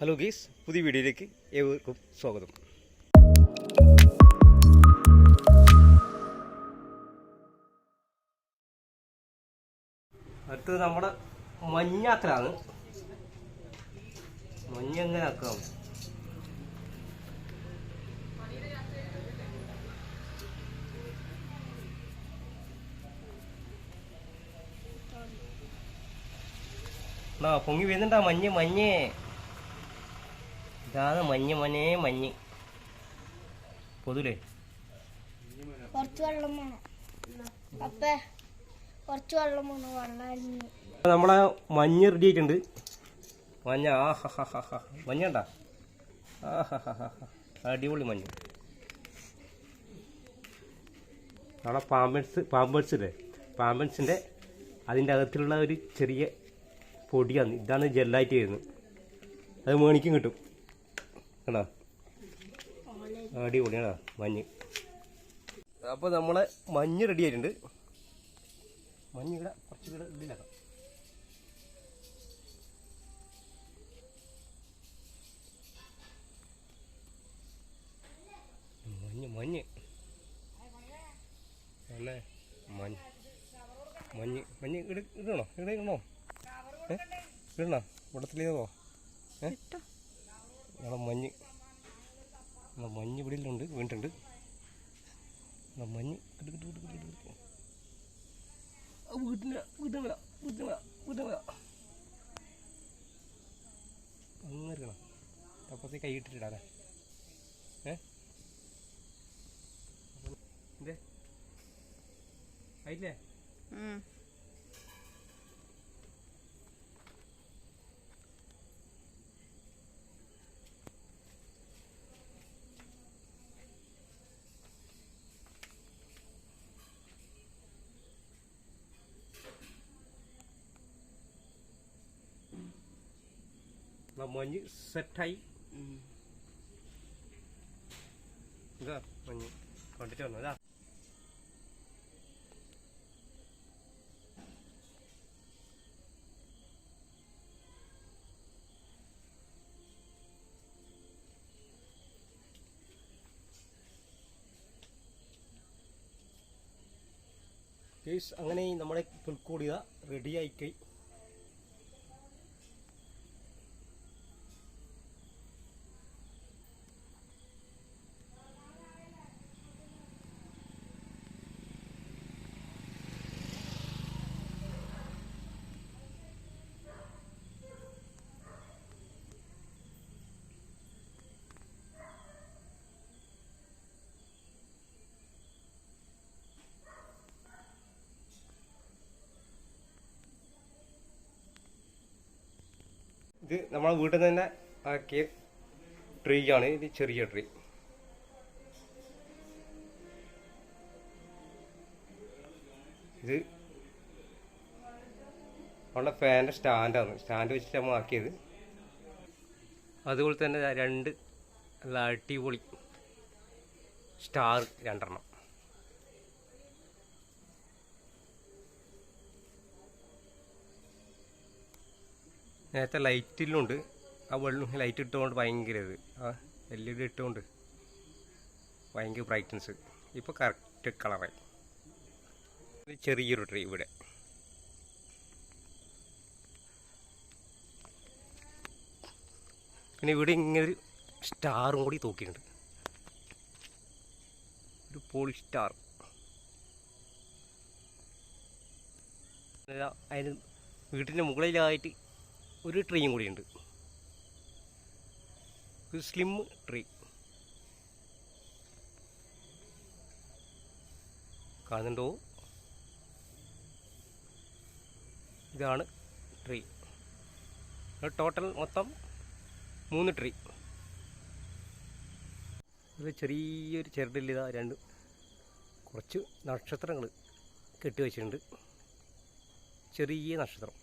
Hello ഗീസ് പുതിയ വീഡിയോയിലേക്ക് ഏവർക്കും സ്വാഗതം. അടുത്തത് നമ്മുടെ മഞ്ഞാക്കലാണ്. മഞ്ഞ എങ്ങനെ ആക്കാം പൊങ്ങി വരുന്നുണ്ടാ മഞ്ഞ് മഞ്ഞ്. ഇതാണ് മഞ്ഞ് മനെ മഞ്ഞ്. പൊതുലേ. കുറച്ച് വെള്ളം വേണം. അപ്പേ കുറച്ച് വെള്ളം വേണം വെള്ളം നമ്മളെ മഞ്ഞ് റെഡിയായിട്ടുണ്ട് മഞ്ഞ ആ ഹ ഹ ഹ ഹ. മഞ്ഞണ്ട ആ ഹ ഹ ഹ ഹ. അടിപൊളി മഞ്ഞ്. നമ്മളെ പാമ്പൻസ് പാമ്പേഴ്സ് ഇല്ലേ? പാമ്പൻസിന്റെ അതിന്റെ അകത്തുള്ള ഒരു ചെറിയ പൊടിയാണ്. ഇതാണ് ജെല്ലായിട്ട് വരുന്നത്. അത് മേണിക്കും കിട്ടും. കണ്ടോ? അടിപൊളിയാണോ? മഞ്ഞ്. അപ്പോൾ നമ്മളെ മഞ്ഞ് റെഡി ആയിട്ടുണ്ട്. മഞ്ഞ് ഇവിടെ കുറച്ച് കൂടെ ഇതിലാക്കാം മഞ്ഞ് മഞ്ഞ്. അല്ലേ? മഞ്ഞ്. മഞ്ഞ് മഞ്ഞ് ഇട ഇടണോ? ഇടണോ? ഏ? ഇടണോ? വെള്ളത്തിലേതോ ഏ? ഞങ്ങളെ മഞ്ഞ് നമ്മളെ മഞ്ഞ് ഇവിടെ ഉണ്ട് വീണിട്ടുണ്ട്. നമ്മളെ മഞ്ഞ് കിട്ടു കിട്ടു കിട്ടു കിട്ടു കിട്ട് വീട്ടില്ല അങ്ങനെ ഇരിക്കണം. അപ്പുറത്തേക്ക് കൈ ഇട്ടിട്ടിടാല്ലേ ഏ? എന്തേ? ആയില്ലേ? മഞ്ഞ് സെറ്റായി ഇതാ മഞ്ഞ് കണ്ടിട്ട് വന്നു ഇതാ അങ്ങനെ നമ്മളെ പുൽക്കൂടിയ റെഡി ഇത് നമ്മളെ വീട്ടിൽ നിന്ന് തന്നെ ആക്കിയ ട്രീ ആണ് ഇത് ചെറിയ ട്രീ. ഇത് നമ്മുടെ ഫാന്റെ സ്റ്റാൻഡാണ്. സ്റ്റാൻഡ് വെച്ചിട്ട് നമ്മൾ ആക്കിയത്. അതുപോലെ തന്നെ രണ്ട് അടിപൊളി സ്റ്റാർ രണ്ടെണ്ണം. നേരത്തെ ലൈറ്റിലുണ്ട്. ആ വെള്ളം ലൈറ്റ് ഇട്ടുകൊണ്ട് ഭയങ്കര ഇത്. ആ എൽ ഇ ഡി ഇട്ടുകൊണ്ട് ഭയങ്കര ബ്രൈറ്റ്നസ് ഇപ്പോൾ കറക്റ്റ് കളറായി ചെറിയൊരു ട്രീ ഇവിടെ. പിന്നെ ഇവിടെ ഇങ്ങനെ ഒരു സ്റ്റാറും കൂടി തൂക്കിയിട്ടുണ്ട്. ഒരു പോളി സ്റ്റാർ അതിന് വീട്ടിന്റെ മുകളിലായിട്ട് ഒരു ട്രീയും കൂടിയുണ്ട്. ഒരു സ്ലിം ട്രീ കാണുന്നുണ്ടോ? ഇതാണ് ട്രീ ടോട്ടൽ മൊത്തം മൂന്ന് ട്രീ ഇത് ചെറിയൊരു ചെറുതിൽ ഇതാ രണ്ട്. കുറച്ച് നക്ഷത്രങ്ങൾ കെട്ടിവെച്ചിട്ടുണ്ട് ചെറിയ നക്ഷത്രം.